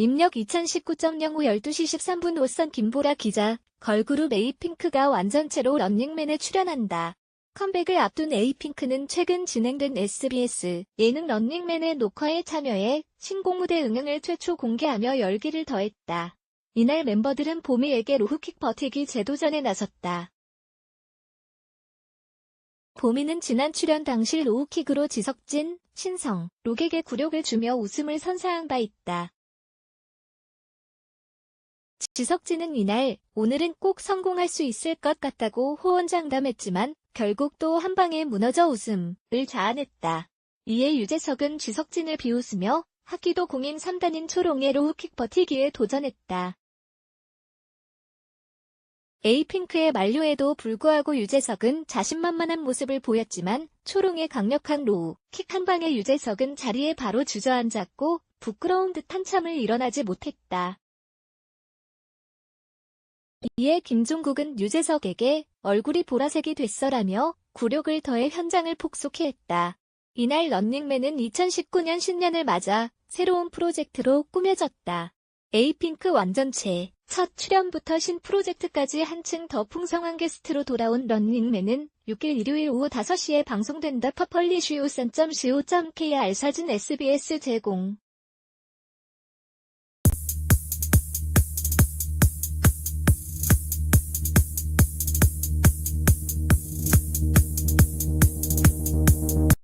입력 2019.05 12시 13분 오선 김보라 기자, 걸그룹 에이핑크가 완전체로 런닝맨에 출연한다. 컴백을 앞둔 에이핑크는 최근 진행된 SBS 예능 런닝맨의 녹화에 참여해 신곡 무대 응응을 최초 공개하며 열기를 더했다. 이날 멤버들은 보미에게 로우킥 버티기 재도전에 나섰다. 보미는 지난 출연 당시 로우킥으로 지석진, 신성, 록에게 굴욕을 주며 웃음을 선사한 바 있다. 지석진은 이날 오늘은 꼭 성공할 수 있을 것 같다고 호언장담했지만 결국 또 한 방에 무너져 웃음을 자아냈다. 이에 유재석은 지석진을 비웃으며 하기도 공인 3단인 초롱의 로우킥 버티기에 도전했다. 에이핑크의 만료에도 불구하고 유재석은 자신만만한 모습을 보였지만 초롱의 강력한 로우 킥 한 방에 유재석은 자리에 바로 주저앉았고 부끄러운 듯 한참을 일어나지 못했다. 이에 김종국은 유재석에게 얼굴이 보라색이 됐어라며 굴욕을 더해 현장을 폭소케 했다. 이날 런닝맨은 2019년 신년을 맞아 새로운 프로젝트로 꾸며졌다. 에이핑크 완전체 첫 출연부터 신 프로젝트까지 한층 더 풍성한 게스트로 돌아온 런닝맨은 6일 일요일 오후 5시에 방송된다 퍼플리슈 우선.co.kr 사진 SBS 제공